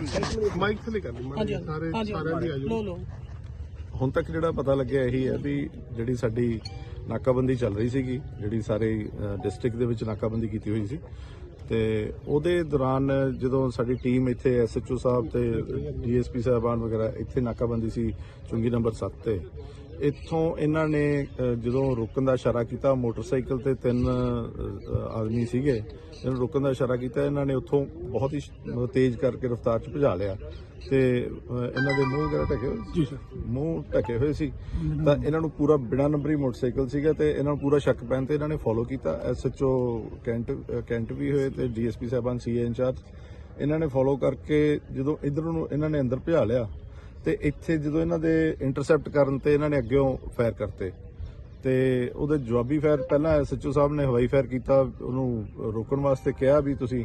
ਲਓ ਮਾਈਕ ਥੱਲੇ ਕਰ ਲਈ ਹਾਂਜੀ ਸਾਰੇ ਹਾਂਜੀ ਸਾਰਿਆਂ ਦੀ ਆਜੋ ਲੋ ਲੋ ਹੁਣ ਤੱਕ ਜਿਹੜਾ ਪਤਾ ਲੱਗਿਆ ਇਹੀ ਹੈ ਵੀ ਜਿਹੜੀ ਸਾਡੀ ਨਾਕਾਬੰਦੀ ਚੱਲ ਰਹੀ ਸੀਗੀ ਜਿਹੜੀ ਸਾਰੇ ਡਿਸਟ੍ਰਿਕਟ ਦੇ ਵਿੱਚ ਨਾਕਾਬੰਦੀ ਕੀਤੀ ਹੋਈ ਸੀ ਤੇ ਉਹਦੇ ਦੌਰਾਨ ਜਦੋਂ ਸਾਡੀ ਟੀਮ ਇੱਥੇ ਐਸਐਚਓ ਸਾਹਿਬ ਤੇ ਡੀਐਸਪੀ ਸਾਹਿਬਾਨ ਵਗੈਰਾ ਇੱਥੇ ਨਾਕਾਬੰਦੀ ਸੀ ਚੁੰਗੀ ਨੰਬਰ 7 ਤੇ ਇੱਥੋਂ ਇਹਨਾਂ ਨੇ ਜਦੋਂ ਰੁਕਣ ਦਾ ਇਸ਼ਾਰਾ ਕੀਤਾ ਮੋਟਰਸਾਈਕਲ ਤੇ ਤਿੰਨ ਆਦਮੀ ਸੀਗੇ ਇਹਨਾਂ ਰੁਕਣ ਦਾ ਇਸ਼ਾਰਾ ਕੀਤਾ ਇਹਨਾਂ ਨੇ ਉੱਥੋਂ ਬਹੁਤ ਹੀ ਤੇਜ਼ ਕਰਕੇ ਰਫ਼ਤਾਰ 'ਚ ਭਜਾ ਲਿਆ ਤੇ ਇਹਨਾਂ ਦੇ ਮੂੰਹ ਵਗੈਰਾ ਢਕੇ ਹੋਏ? ਜੀ ਮੂੰਹ ਢਕੇ ਹੋਏ ਸੀ। ਤਾਂ ਇਹਨਾਂ ਨੂੰ ਪੂਰਾ ਬਿਨਾ ਨੰਬਰੀ ਮੋਟਰਸਾਈਕਲ ਸੀਗਾ ਤੇ ਇਹਨਾਂ ਨੂੰ ਪੂਰਾ ਸ਼ੱਕ ਪੈਣ ਤੇ ਇਹਨਾਂ ਨੇ ਫੋਲੋ ਕੀਤਾ। ਐਸਐਚਓ ਕੈਂਟ ਕੈਂਟ ਵੀ ਹੋਏ ਤੇ ਡੀਐਸਪੀ ਸਾਹਿਬਾਨ ਸੀਏ ਇੰਚਾਰਜ ਇਹਨਾਂ ਨੇ ਫੋਲੋ ਕਰਕੇ ਜਦੋਂ ਇਧਰ ਨੂੰ ਇਹਨਾਂ ਨੇ ਅੰਦਰ ਭਜਾ ਲਿਆ ਤੇ ਇੱਥੇ ਜਦੋਂ ਇਹਨਾਂ ਦੇ ਇੰਟਰਸੈਪਟ ਕਰਨ ਤੇ ਇਹਨਾਂ ਨੇ ਅੱਗਿਓਂ ਫਾਇਰ ਕਰਤੇ। ਤੇ ਉਹਦੇ ਜਵਾਬੀ ਫਾਇਰ ਪਹਿਲਾਂ ਐਸਐਚਓ ਸਾਹਿਬ ਨੇ ਹਵਾਈ ਫਾਇਰ ਕੀਤਾ ਉਹਨੂੰ ਰੋਕਣ ਵਾਸਤੇ ਕਿਹਾ ਵੀ ਤੁਸੀਂ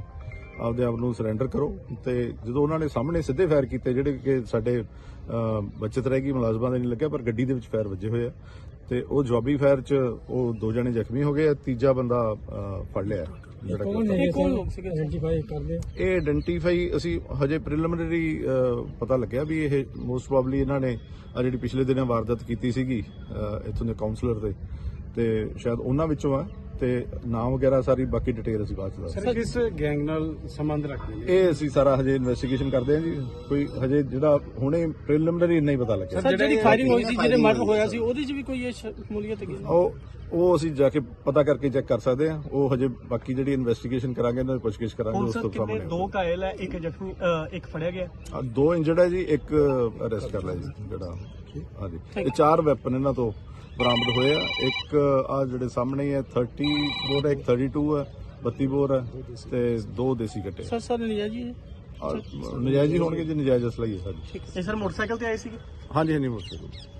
ਆਪਦੇ ਆਪ ਨੂੰ ਸਰੈਂਡਰ ਕਰੋ। ਤੇ ਜਦੋਂ ਉਹਨਾਂ ਨੇ ਸਾਹਮਣੇ ਸਿੱਧੇ ਫਾਇਰ ਕੀਤੇ ਜਿਹੜੇ ਕਿ ਸਾਡੇ ਅਹ, ਬਚਤ ਰਹਿ ਗਈ ਮੁਲਾਜ਼ਮਾਂ ਦੇ ਨਹੀਂ ਲੱਗਿਆ ਪਰ ਗੱਡੀ ਦੇ ਵਿੱਚ ਫਾਇਰ ਵੱਜੇ ਹੋਏ ਆ। ਤੇ ਉਹ ਜਵਾਬੀ ਫਾਇਰ 'ਚ ਉਹ ਦੋ ਜਣੇ ਜ਼ਖਮੀ ਹੋ ਗਏ ਆ ਤੀਜਾ ਬੰਦਾ ਫੜ ਲਿਆ। ਜਿਹੜਾ ਕਿ- ਇਹ ਕੌਣ ਲੋਕ ਸੀਗੇ? ਆਇਡੈਂਟੀਫਾਈ ਕਰਦੇ। ਇਹ ਆਇਡੈਂਟੀਫਾਈ ਅਸੀਂ ਹਜੇ ਪ੍ਰੀਲਿਮਿਨਰੀ ਪਤਾ ਲੱਗਿਆ ਵੀ ਇਹ ਮੋਸਟ ਪ੍ਰੋਬਬਲੀ ਇਹਨਾਂ ਨੇ ਆ ਜਿਹੜੀ ਪਿਛਲੇ ਦਿਨਾਂ ਵਾਰਦਾਤ ਕੀਤੀ ਸੀਗੀ ਅਹ, ਇੱਥੋਂ ਦੇ ਕਾਉਂਸਲਰ ਦੇ। ਤੇ ਸ਼ਾਇਦ ਉਹਨਾਂ ਵਿੱਚੋਂ ਆ। ਤੇ ਨਾਮ ਵਗੈਰਾ ਸਾਰੀ ਬਾਕੀ ਡਿਟੇਲ ਅਸੀਂ ਬਾਅਦ ਚ ਦੱਸ ਸਰ ਕਿਸ ਗੈਂਗ ਨਾਲ ਸੰਬੰਧ ਰੱਖਦੇ ਨੇ? ਇਹ ਅਸੀਂ ਸਾਰਾ ਹਜੇ ਇਨਵੈਸਟੀਗੇਸ਼ਨ ਕਰਦੇ ਹਾਂ ਜੀ। ਕੋਈ ਹਜੇ ਜਿਹੜਾ ਹੁਣੇ ਪ੍ਰੀਲਿਮਿਨਰੀ ਨਹੀਂ ਪਤਾ ਲੱਗਿਆ। ਸਰ ਜਿਹੜੀ ਫਾਇਰਿੰਗ ਹੋਈ ਸੀ ਜਿਹਦੇ ਮਰਡਰ ਹੋਇਆ ਸੀ ਉਹਦੇ 'ਚ ਵੀ ਕੋਈ ਇਹ ਸ਼ਮੂਲੀਅਤ ਹੈਗੀ ਉਹ ਉਹ ਅਸੀਂ ਜਾ ਕੇ ਪਤਾ ਕਰਕੇ ਚੈੱਕ ਕਰ ਸਕਦੇ ਹਾਂ। ਉਹ ਹਜੇ ਬਾਕੀ ਜਿਹੜੀ ਇਨਵੈਸਟੀਗੇਸ਼ਨ ਕਰਾਂਗੇ ਉਹਨਾਂ ਦੀ ਪੁੱਛਗਿੱਛ ਕਰਾਂਗੇ ਉਸ ਤੋਂ ਸਾਹਮਣੇ ਦੋ ਘਾਇਲ ਹੈ ਇੱਕ ਜ਼ਖਮੀ ਇੱਕ ਫੜਿਆ ਗਿਆ ਦੋ ਇੰਜਰਡ ਹੈ ਜੀ ਇੱਕ ਅਰੈਸਟ ਕਰ ਲਿਆ ਜੀ ਜਿਹੜਾ ਹਾਂਜੀ। ਇਹ ਚਾਰ ਵੈਪਨ ਇਹਨਾਂ ਤੋਂ ਬਰਾਮਦ ਹੋਏ ਆ। ਇੱਕ ਆ ਜਿਹੜੇ ਸਾਹਮਣੇ ਹੀ ਹੈ 30 ਬੋਰ ਹੈ ਇੱਕ 32 ਹੈ 32 ਬੋਰ ਹੈ ਤੇ ਦੋ ਦੇਸੀ ਕੱਟੇ ਸਰ ਸਰ ਲਿਆ ਜੀ? ਆ, ਨਜਾਇਜ਼ ਹੀ ਹੋਣਗੇ ਜੀ ਨਜਾਇਜ਼ ਅਸਲਾ ਹੀ ਹੈ ਸਾਡੀ। ਇਹ ਸਰ ਮੋਟਰਸਾਈਕਲ ਤੇ ਆਏ ਸੀਗੇ? ਹਾਂਜੀ ਹਾਂਜੀ ਮੋਟਰਸਾਈਕਲ